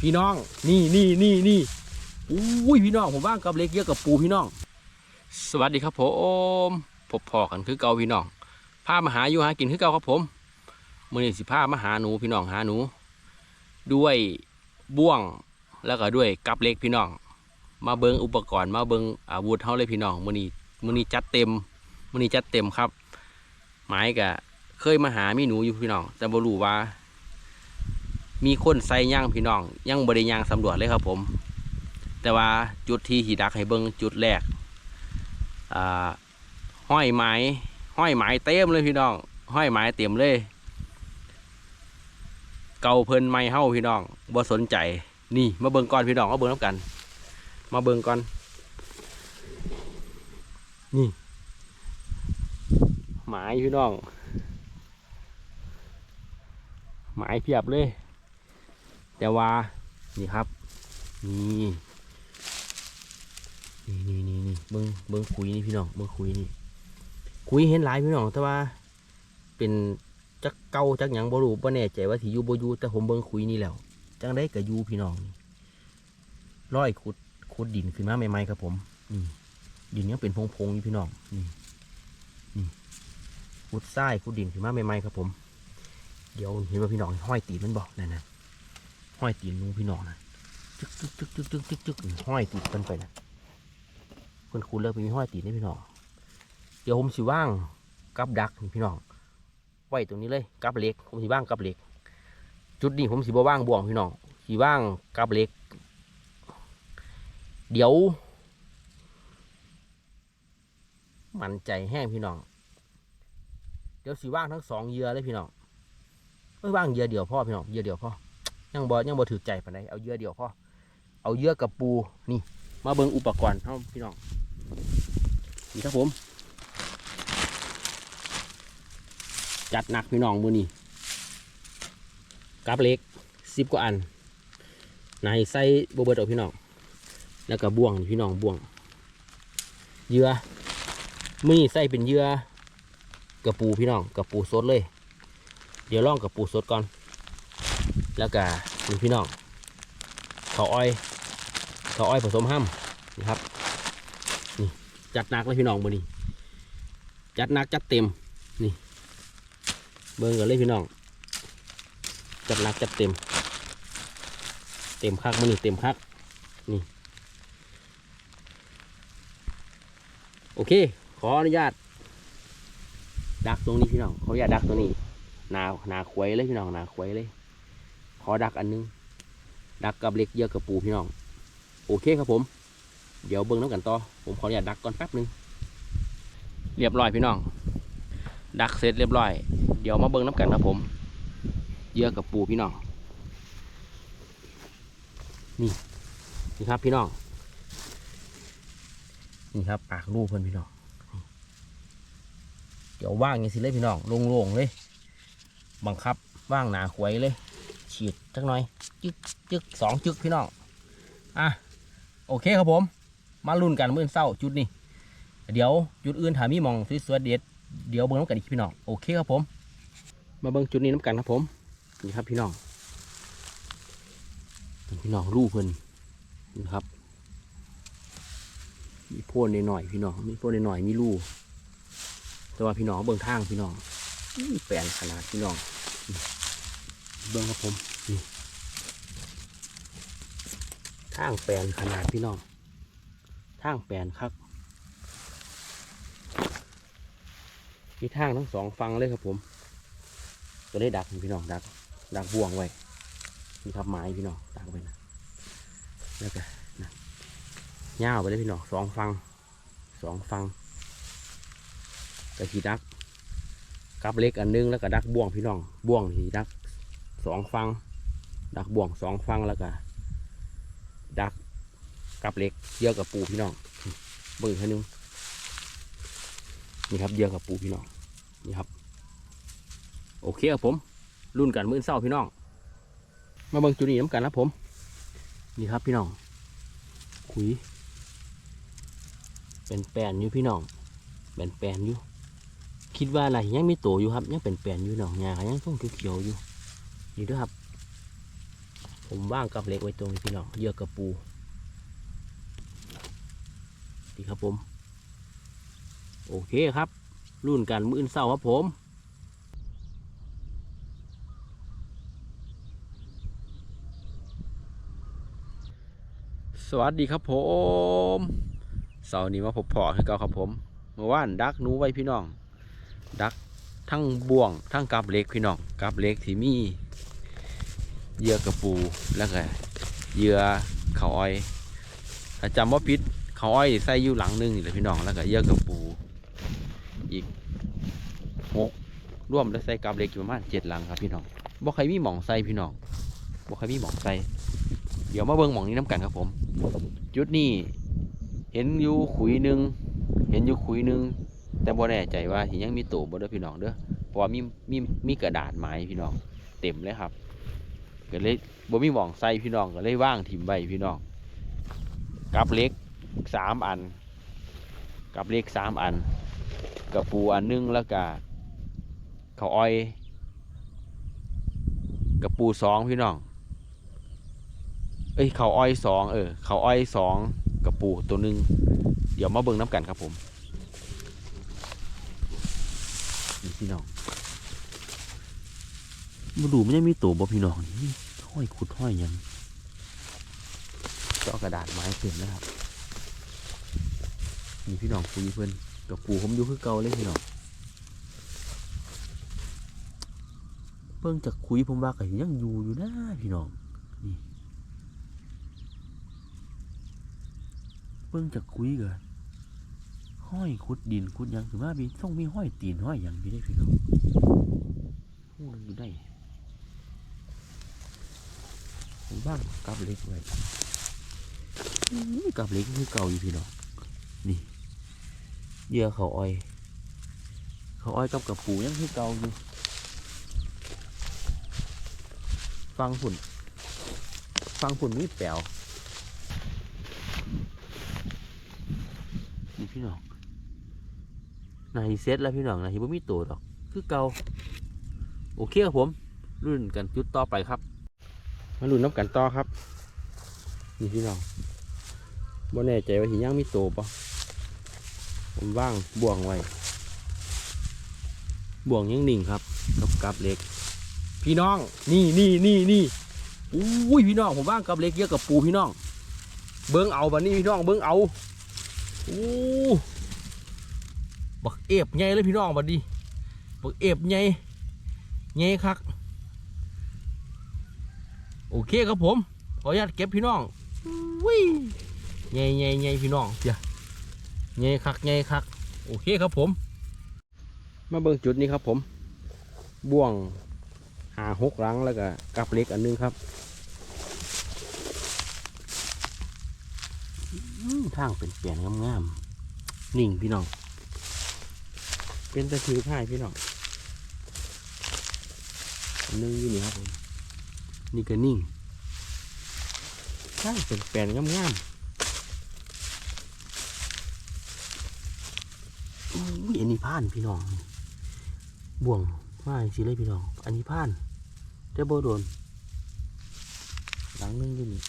พี่น้อง นี่นี่นี่นี่อุ้ยพี่น้องผมว่างกับเล็กเยอะกับปูพี่น้อง สวัสดีครับผมพบพอกันคือเก่าพี่น้องพามาหาอยู่หากินคือเก่าครับผมมื่อนี้สิพามาหาหนูพี่น้องหาหนู ด้วยบ่วงแล้วก็ด้วยกับเล็กพี่น้อง มาเบิงอุปกรณ์มาเบิงอาวุธเฮาเลยพี่น้องมื่อนี้มื่อนี้จัดเต็มมื่อนี้จัดเต็มครับ หมายกะเคยมาหามีหนูอยู่พี่น้อง แต่บ่รู้ว่า มีคนใส่ย่างพี่น้องยังบริย่างสำรวจเลยครับผม แต่ว่าจุดที่หิดักให้เบิ้งจุดแรกห้อยไม้ห้อยไม้เต็มเลยพี่น้อง ห้อยไม้เต็มเลย เก่าเพลินไม้เฮ้าพี่น้องบ่สนใจนี่มาเบิ่งก่อนพี่น้องเอาเบิ่งน้ำกัน มาเบิ่งก่อนนี่หมายพี่น้อง หมายเพียบเลย แต่ว่านี่ครับนี่นี่นี่นี่นี่เบิ้งเบิ้งคุยนี่พี่น้องเบิ้งคุยนี่คุยเห็นหลายพี่น้องแต่ว่า เป็นจักเก่าจักหยังบ่รู้บ่แน่ใจว่าสิอยู่บ่อยู่แต่ผมเบิ้งคุยนี่แล้วจังได้ก็อยู่พี่น้องนี่ร้อยขุดขุดดินขึ้นมาใหม่ๆครับผมนี่ดินยังเป็นพงๆอยู่พี่น้องนี่นี่ขุดทรายขุดดินขึ้นมาใหม่ๆครับผม เดี๋ยวเห็นว่าพี่น้องห้อยตีมันบอกนั่นนะ ห้อยตีนลุงพี่น้องนะจึกจึกจึกจึกจึกจึกจึกห้อยตีนกันไปนะเพิ่นคูณเลิกไปมีห้อยตีนนี่พี่น้อง เดี๋ยวผมสิว่างกับดักพี่น้อง ไว้ตรงนี้เลยกับเล็ก ผมสิว่างกับเล็ก จุดนี้ผมสิบ่ว่างบ่วงพี่น้องสิว่างกับเล็ก เดี๋ยว มันใจแห้งพี่น้อง เดี๋ยวสิว่างทั้งสองเยื่อเลยพี่น้องไม่ว่างเยื่อเดียวพ่อพี่น้องเยื่อเดียวพ่อ ยังบ่ยังบ่ถือใจปานใดเอาเยื่อเดียวพ่อเอาเยื่อกับปูนี่มาเบิ่งอุปกรณ์เฮาพี่น้องนี่ครับผม จัดหนักพี่น้องมือนี่กับเล็กสิบกว่าอันนใส่บเบิร์ตเอาพี่น้องแล้วก็บ่วงพี่น้องบ่วงเยื่อมือนี่ใส่เป็นเยื่อกระปูพี่น้องกระปูสดเลย เดี๋ยวลองกับปูสดก่อน แล้วก็นี่พี่น้องเขาอ้อยเขาอ้อยผสมห้ำนะครับนี่จัดหนักเลยพี่น้องมือนี้จัดหนักจัดเต็มนี่ เบิ่งกันเลยพี่น้อง จัดหนักจัดเต็ม เต็มคักมือนี้เต็มคักนี่โอเค ขออนุญาต ดักตรงนี้พี่น้องขออนุญาตดักตรงนี้หนาหนาควยเลยพี่น้องหนาควยเลย อดักอันนึง ดักกับเล็กเยอะกับปูพี่น้อง โอเคครับผม เดี๋ยวเบิ้งน้ำกันต่อ ผมขออนุญาตดักก่อนแป๊บนึง เรียบร้อยพี่น้อง ดักเสร็จเรียบร้อย เดี๋ยวมาเบิ้งน้ำกันครับผม เยอะกับปูพี่น้อง นี่ นี่ครับพี่น้อง นี่ครับปากรูเพื่อนพี่น้อง เดี๋ยวว่างอย่างสิเลยพี่น้องโล่งๆเลย บังคับว่างหนาขวยเลย ฉีดจักหน่อยจึกจึกสองจึกพี่น้องอะโอเคครับผม มาลุ้นกันมื้อเศร้าจุดนี้เดี๋ยวจุดอื่นถามีมองสวยๆเด็ดเดี๋ยวเบิ่งน้ำกันอีกพี่น้องโอเคครับผม มาเบิ่งจุดนี้น้ำกันครับผมนี่ครับพี่น้องพี่น้องรูเพิ่นนี่ครับ มีโพนหน่อยพี่น้องมีโพนหน่อยมีรูแต่ว่าพี่น้องเบิ่งทางพี่น้องแปลนขนาดพี่น้อง เบิ่งครับผม ทางแปลนขนาดพี่น้องทางแปลนครับมีทางทั้งสองฟังเลยครับผมก็ได้ดักพี่น้องดัก ดักบ่วงไว้นี่ครับไม้พี่น้องดักไว้นะแล้วก็นะย่าวไปเลยพี่น้องสองฟังสองฟังกระสีดักกับเล็กอันนึงแล้วก็ดักบ่วงพี่น้องบ่วงสีดักสองฟัง ดักบ่วงสองฟังแล้วก็ดักกับเล็กเยอะกับปูพี่น้องเบิ่งอีกทีนึงนี่ครับเยอะกับปูพี่น้องนี่ครับ โอเคครับผมรุ่นกันมื้อเศร้าพี่น้อง มาเบิ่งจุดนี้น้ำกันนะผม นี่ครับพี่น้อง ขุย เป็นแปนอยู่พี่น้องเป็นแปนอยู่ คิดว่าอะไรยังมีโตอยู่ครับยังเป็นแปนอยู่หนองยายังต้องเขียวๆอยู่นี่ด้วยครับ ผมว่างกับเหล็กไว้ตรงนี้พี่น้องเยื่อกระปูดีครับผม โอเคครับ รุ่นกันมื้ออนเศร้าครับผมสวัสดีครับผมเสาร์นี้มาพบพอคือเก่าครับผม เมื่อวานดักนูไว้พี่น้อง ดักทั้งบ่วงทั้งกับเล็กพี่น้องกับเล็กที่มี เยื่อกระปูแล้วก็เยื่อเขาอ้อยถ้าจำว่าพิษเขาอ้อยใส่อยู่หลังหนึงนี่แหละพี่น้องแล้วก็เยื่อกระปู อีกหกร่วมแล้วใส่กับเล็กอยู่ประมาณเจ็ดหลังครับพี่น้องบ่ใครมีหมองใส่พี่น้องบ่ใครมีหมองใส่เดี๋ยวมาเบิ่งหมองนี้น้ำกันครับผม จุดนี้เห็นอยู่ขุยหนึ่งเห็นอยู่ขุยหนึ่งแต่บ่แน่ใจว่าสิยังมีตัวบ่เด้อพี่น้องเด้อเพราะว่ามีมีมีกระดาษไม้พี่น้อง เต็มเลยครับ ก็เลยบ่มีหมองใส่พี่น้องก็เลยว่างถิ่มไว้พี่น้องกับเล็กสามอัน กับเล็กสามอันกระปูอันหนึงแล้วก็ข้าวอ้อยกระปูสองพี่น้องเอ้ยเขาอ้อยสองเออเขาอ้อยสองกระปูตัวหนึ่งเดี๋ยวมาเบิ่งน้ำกันครับผมพี่น้อง มาดูไม่ได้มีตัวบ่พี่น้องนี่ห้อยขุดห้อยหยังเจาะกระดาษไม้เต็มแล้วครับนี่พี่น้องคุยเพื่อนกระปูผมอยู่คือเก่าเลยพี่น้องเบิ่งจากคุยผมว่าก็ยังอยู่อยู่นะพี่น้องเบิ่งจากคุยกันห้อยขุดดินขุดหยังถือว่ามีต้องมีห้อยตีนห้อยหยังอยู่ได้พี่น้องโอ้ยอยู่ได้ผม บ้างกับเล็กไว้กับเล็กคือเก่าอยู่พี่น้องนี่เยื่อเขาอ้อย เขาอ้อยกับกระปูยังคือเก่าอยู่ฟังผุ่นฟังผุ่นมีแปลวนี่พี่น้องนายเซตแล้วพี่น้องนายบ่มีตัวดอก คือเก่าโอเคครับผม รุ่นกันจุดต่อไปครับ มารุ่นน้ำกันต่อครับ นี่พี่น้องบ่แน่ใจว่าสิยังมีตัวปะผมว่างบ่วงไว้ บ่วงยังนิ่งครับ กับกับเล็ก พี่น้อง นี่นี่นี่นี่อุ้ยพี่น้องผมว่างกับเล็กเยอะกับปูพี่น้อง เบิ้งเอาบัดนี้พี่น้องเบิ้งเอาโอ้บักเอฟใหญ่เลยพี่น้องบัดนี้บักเอฟใหญ่ใหญ่คัก โอเคครับผม ขออนุญาตเก็บพี่น้องวิใหญ่ใหญ่ใหญ่พี่น้องเดี๋ยวใหญ่คักใหญ่คัก โอเคครับผม มาเบิ่งจุดนี้ครับผม บ่วงหาหกหลังแล้วก็กับเล็กอันหนึงครับทางเป็นเปลี่ยนงามๆนิ่งพี่น้อง เป็นตะถือผ้ายพี่น้องอันนึงอยู่นี่ครับผม นี่ก็นิ่งทางเป็นแปลนงามๆอุ้ยอันนี้ผ่านพี่น้องบ่วงมาสิเลยพี่น้อง อันนี้ผ่านแต่บ่โดน หลังหนึงอยู่นี่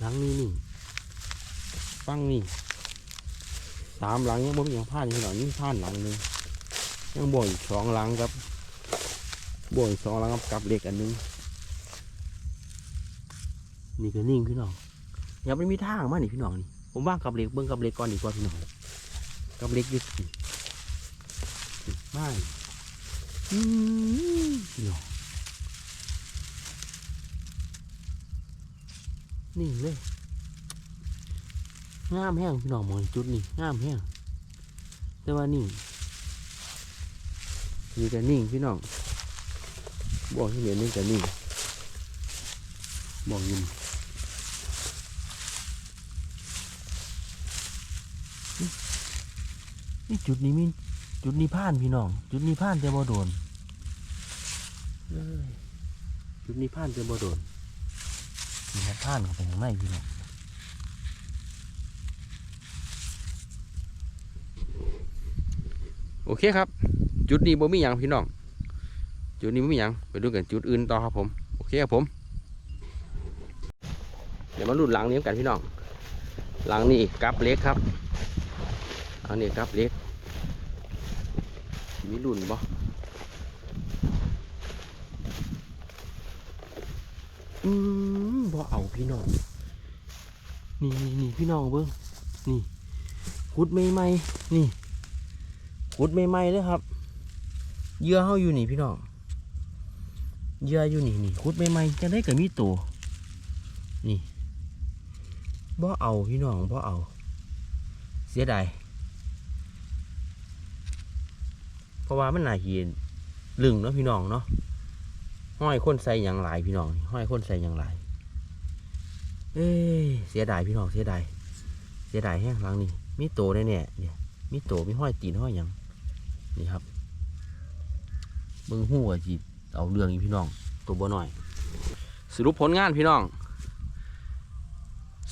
หลังนี้นี่ฟังนี่สามหลังยังบ่มีหยังผ่านอยู่หลังนี่ผ่านหลังหนึงยังบ่วงอีกสองหลังครับ บ่วงอีกสองหลังครับกับเหล็กอันหนึง นี่ก็นิ่งพี่น้องยังไม่มีทางมานี่พี่น้องนี่ผมว่างกับเหล็กเบิ้งกับเหล็กก่อนดีกว่าพี่น้องกับเหล็กยึดไม่พี่น้องนิ่งเลยงามแห้งพี่น้องมองจุดนี่งามแห้งแต่ว่านิ่งนี่ก็นิ่งพี่น้อง บอที่เหลือนี่ก็นิ่งบอกอยินนี่นี่จุดนี้มีจุดนี้ผ่านพี่น้อง จุดนี้ผ่านแต่บ่โดนจุดนี้ผ่านแต่บ่โดนนี่ครับผ่านเข้าไปข้างในพี่น้องโอเคครับ จุดนี้บ่มีอย่างพี่น้อง จุดนี้ไม่มีหยังไปดูกันจุดอื่นต่อครับผมโอเคครับผม เดี๋ยวมาลุ้นหลังนี้กันพี่น้องหลังนี้กับเล็กครับหลังนี้กับเล็กสิมีรุ่นบ่อืมบ่เอาพี่น้องนี่นี่นี่พี่น้องเบิ้งนี่ขุดใหม่ๆนี่ขุดใหม่ๆเลยครับเยื่อเฮาอยู่นี่พี่น้อง เยื่ออยู่นี่นี่ขุดใหม่ๆจะได้กับมีตัวนี่บ่เอาพี่น้องบ่เอา เสียดายเพราะว่ามันน่าเห็นลึงเนาะพี่น้องเนาะห้อยคนใส่อย่างหลายพี่น้องห้อยคนใส่อย่างหลายเอ้เสียดายพี่น้องเสียดายเสียดายแห้งหลังนี่มีโตแน่ๆเนี่ยมีโตมีห้อยตีนห้อยหยังนี่ครับเบิ่งหู้ว่าจี เอาเรื่องอีพี่น้อง ตัวบ่น้อย สรุปผลงานพี่น้อง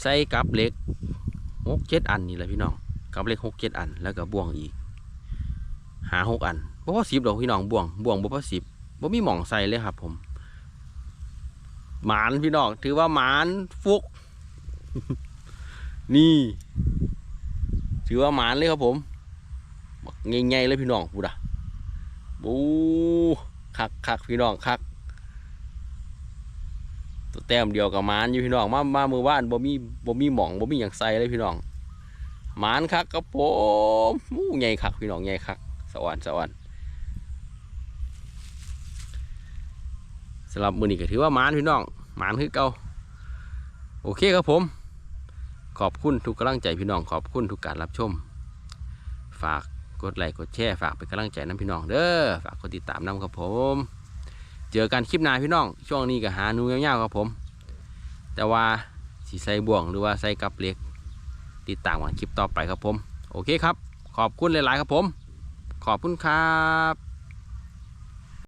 ใส่กับเหล็กหกเจ็ดอันนี่แหละพี่น้องกับเหล็กหกเจ็ดอัน แล้วก็บ่วงอีก หาหกอันบ่พอสิบดอกพี่น้องบ่วงบ่วงบ่พอสิบบ่มีหม่องใส่เลยครับ ผม หมานพี่น้องถือว่าหมานฟุก นี่ ถือว่าหมานเลยครับผมบักใหญ่ๆเลยพี่น้องพูดอะบู คักคักพี่น้องคักตัวแต้มเดียวกับมานอยู่พี่น้องมามามือบ้านบ่มีบ่มีหมองบ่มีอย่างใส่เลยพี่น้องมานคักครับผมอู้ใหญ่คักพี่น้องใหญ่คักสวรรค์สวรรค์สำหรับมือนี้ก็ถือว่ามานพี่น้องมานคือเก่าโอเคครับผม ขอบคุณทุกกำลังใจพี่น้องขอบคุณทุกการรับชม ฝาก กดไลค์กดแชร์ฝากเป็นกำลังใจน้ำพี่น้องเด้อฝากกดติดตามน้ำครับผม เจอกันคลิปหน้าพี่น้อง ช่วงนี้ก็หาหนูเงาวๆครับผม แต่ว่าสีใส่บ่วงหรือว่าใส่กับเล็กติดตามกันคลิปต่อไปครับผม โอเคครับ ขอบคุณหลายๆครับผม ขอบคุณครับ